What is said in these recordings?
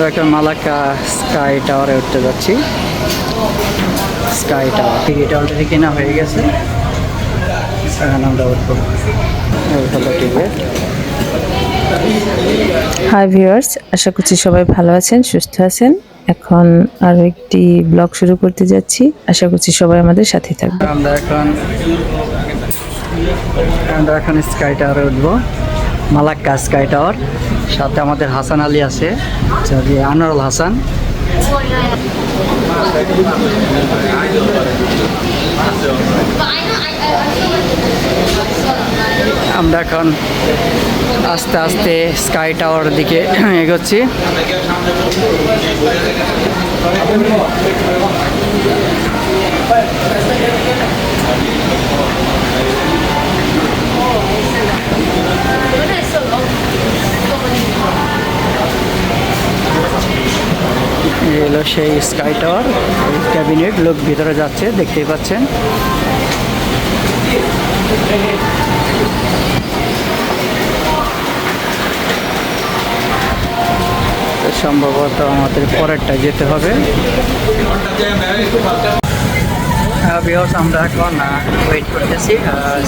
আমরা এখন Malacca sky টাওয়ারে উঠতে যাচ্ছি। Sky tower. টিকিট অলরেডি কেনা হয়ে গেছে। এখন আমরা উঠবো। হলো টিকিট। হাই ভিউয়ার্স আশা করছি সবাই ভালো আছেন সুস্থ আছেন। এখন আরও একটি ব্লগ শুরু করতে যাচ্ছি। আশা করছি সবাই আমাদের সাথে থাকবে আমরা এখন আমরা এখন স্কাই টাওয়ারে উঠবো। Malacca sky tower. সাথে আমাদের হাসান আলী আছে আনোয়ারুল হাসান। আমরা এখন আস্তে আস্তে স্কাই টাওয়ার দিকে এগোচ্ছি। সেই স্কাই টাওয়ার ক্যাবিনেট, লোক ভিতরে যাচ্ছে, দেখতেই পাচ্ছেন। সম্ভবত আমাদের পরেরটা যেতে হবে। বিহস আমরা এখন ওয়েট করতেছি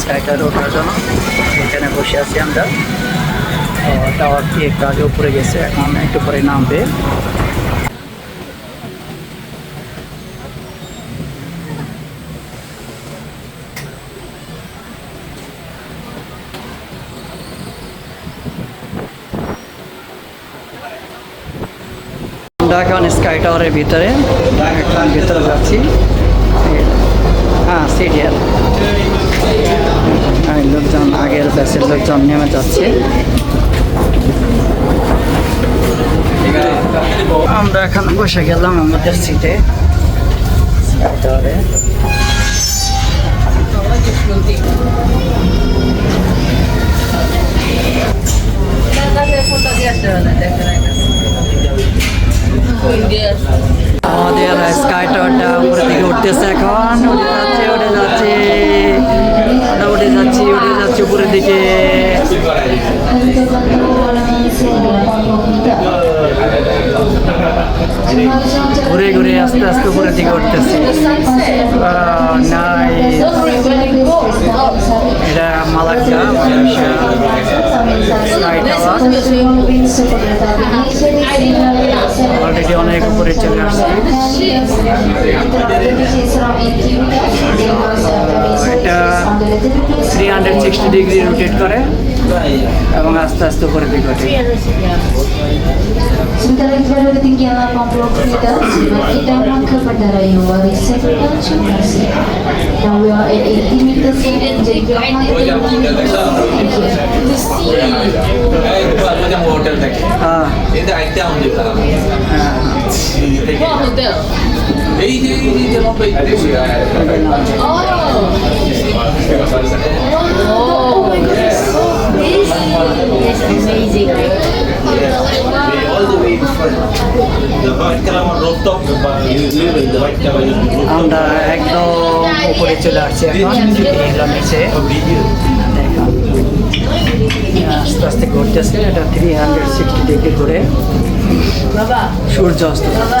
স্কাইটার ওঠার জন্য। এখানে বসে আছি আমরা। টাওয়ারটি একটু আগে উপরে গেছে, এখন একটু পরে নামবে। এখন স্কাই টাওয়ারের ভিতরে। এখন ভিতরে যাচ্ছি। হ্যাঁ সিরিয়াল। লোকজন, আগের ব্যাচের লোকজন নেমে যাচ্ছে। আমরা এখন বসে গেলাম আমাদের সিটে স্কাই টাওয়ারে দিকে ঘুরে ঘুরে আস্তে আস্তে উপরের দিকে উঠতেছি। এটা মালাক্কা অলরেডি অনেক উপরে চলে আসছি এটা three hundred sixty degree rotate করে এবং আস্তে আস্তে উপরে দিকে ওঠে। Sementara itu berada ketinggian 80 meter, kita for the renewal is Secretary Chukasi. Now we are at 80 meters from JP hotel ഇത് അയക്കാൻ വേണ്ടി আমরা একদম উপরে চলে আসছি এখন এলাম নিচে। আস্তে আস্তে ঘুরতেছে এটা থ্রি হান্ড্রেড সিক্সটি ডিগ্রি করে। Baba, সূর্য অস্ত। Baba,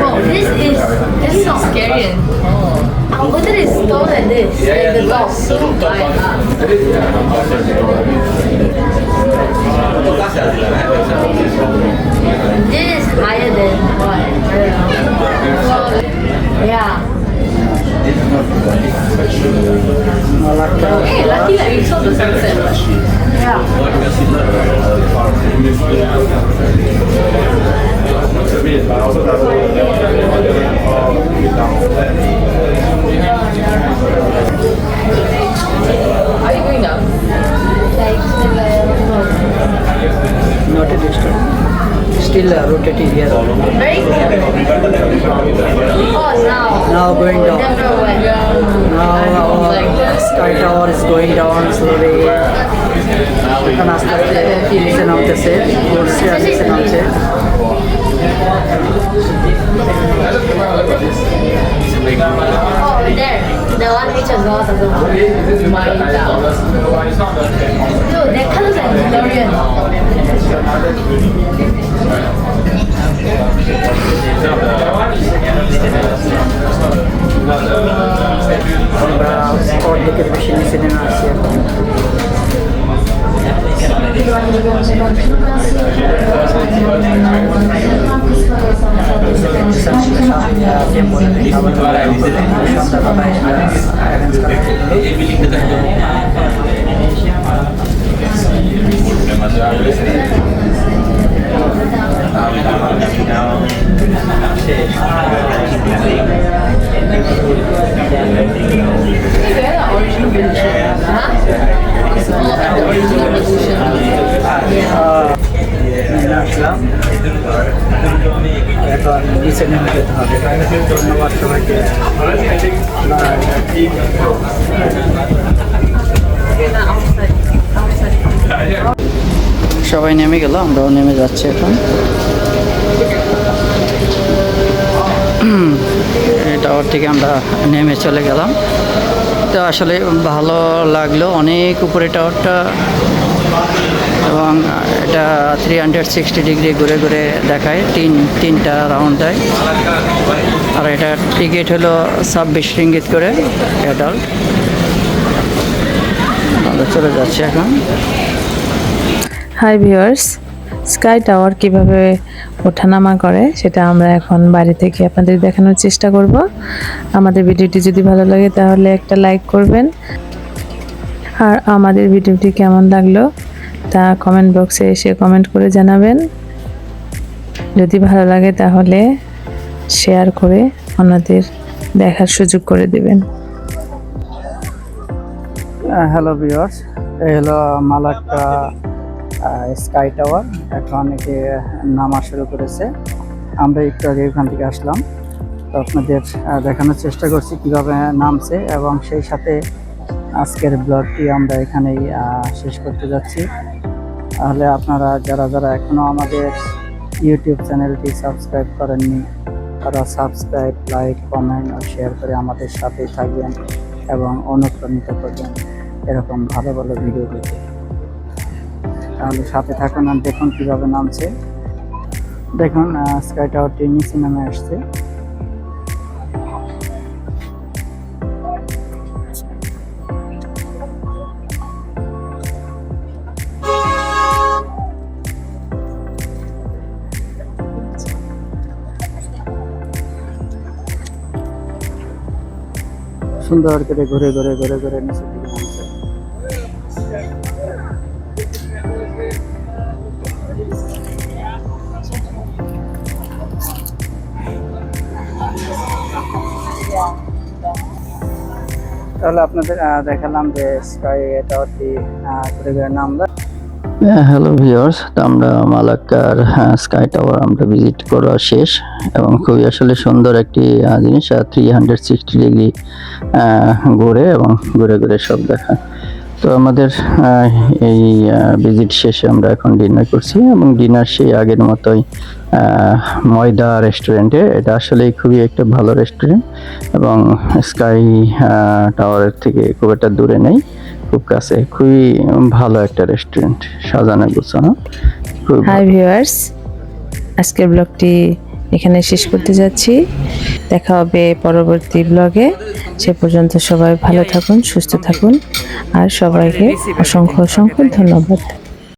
Oh, you this is this is scary. Our water it tall like this. Yeah, like the high. This is higher than what? Yeah. Hey, lucky that you saw the sunset. Yeah. Are you going now? Not a distance. Still uh, rotating here. Very clear. Oh, now. Now going down. Never went. Now our sky tower is going down slowly. এখন আস্তে আস্তে নিচে নামতেছে ঘুরছে আর নিচে নামছে Oh, there. that one reach a girl doesn't work. Mind down. No, that comes as Dorian. Orada görüşürüz. Seni nasıl yapalım? যেতে হবে। ধন্যবাদ সবাইকে। সবাই নেমে গেল, আমরাও নেমে যাচ্ছি এখন। টাওয়ার থেকে আমরা নেমে চলে গেলাম। তো আসলে ভালো লাগল, অনেক উপরে টাওয়ারটা এবং এটা থ্রি হান্ড্রেড সিক্সটি ডিগ্রি ঘুরে ঘুরে দেখায়। তিন, তিনটা রাউন্ড দেয়। আর এটা টিকিট হলো ছাব্বিশ রিঙ্গিত করে অ্যাডাল্ট চলে যাচ্ছি এখন। হাই ভিউয়ার্স স্কাই টাওয়ার কীভাবে ওঠানামা করে সেটা আমরা এখন বাড়ি থেকে আপনাদের দেখানোর চেষ্টা করব। আমাদের ভিডিওটি যদি ভালো লাগে তাহলে একটা লাইক করবেন। আর আমাদের ভিডিওটি কেমন লাগল তা কমেন্ট বক্সে এসে কমেন্ট করে জানাবেন। যদি ভালো লাগে তাহলে শেয়ার করে অন্যদের দেখার সুযোগ করে দেবেন। হ্যালো ভিউয়ার্স এই হলো মালাক্কা স্কাই টাওয়ার এখন অনেকে নামা শুরু করেছে। আমরা একটু আগে ওখান থেকে আসলাম। তো আপনাদের দেখানোর চেষ্টা করছি কীভাবে নামছে এবং সেই সাথে আজকের ব্লগটি আমরা এখানেই শেষ করতে যাচ্ছি। তাহলে আপনারা যারা যারা এখনও আমাদের ইউটিউব চ্যানেলটি সাবস্ক্রাইব করেননি, তারা সাবস্ক্রাইব, লাইক, কমেন্ট ও শেয়ার করে আমাদের সাথেই থাকবেন এবং অনুপ্রাণিত করবেন। এরকম ভালো ভালো ভিডিও পেতে। তাহলে সাথে থাকুন আর দেখুন কীভাবে নামছে। দেখুন স্কাই টাওয়ারটি নিচে নামে আসছে। সুন্দর করে ঘুরে ঘুরে ঘুরে ঘুরে তাহলে আপনাদের দেখালাম যে স্কাই টাওয়ারটি ঘুরে ঘুরে হ্যালো ভিউয়ার্স তো আমরা মালাক্কার স্কাই টাওয়ার আমরা ভিজিট করা শেষ এবং খুবই আসলে সুন্দর একটি জিনিস থ্রি হান্ড্রেড সিক্সটি ডিগ্রি ঘুরে এবং ঘুরে ঘুরে সব দেখা। তো আমাদের এই ভিজিট শেষে আমরা এখন ডিনার করছি এবং ডিনার সেই আগের মতোই ময়দা রেস্টুরেন্টে এটা আসলে খুবই একটা ভালো রেস্টুরেন্ট এবং স্কাই টাওয়ারের থেকে খুব একটা দূরে নেই। খুব কাছে খুবই ভালো একটা রেস্টুরেন্ট সাজানো গোছানো হাই ভিউয়ার্স আজকের ব্লগটি এখানে শেষ করতে যাচ্ছি। দেখা হবে পরবর্তী ব্লগে সে পর্যন্ত সবাই ভালো থাকুন সুস্থ থাকুন আর সবাইকে অসংখ্য অসংখ্য ধন্যবাদ।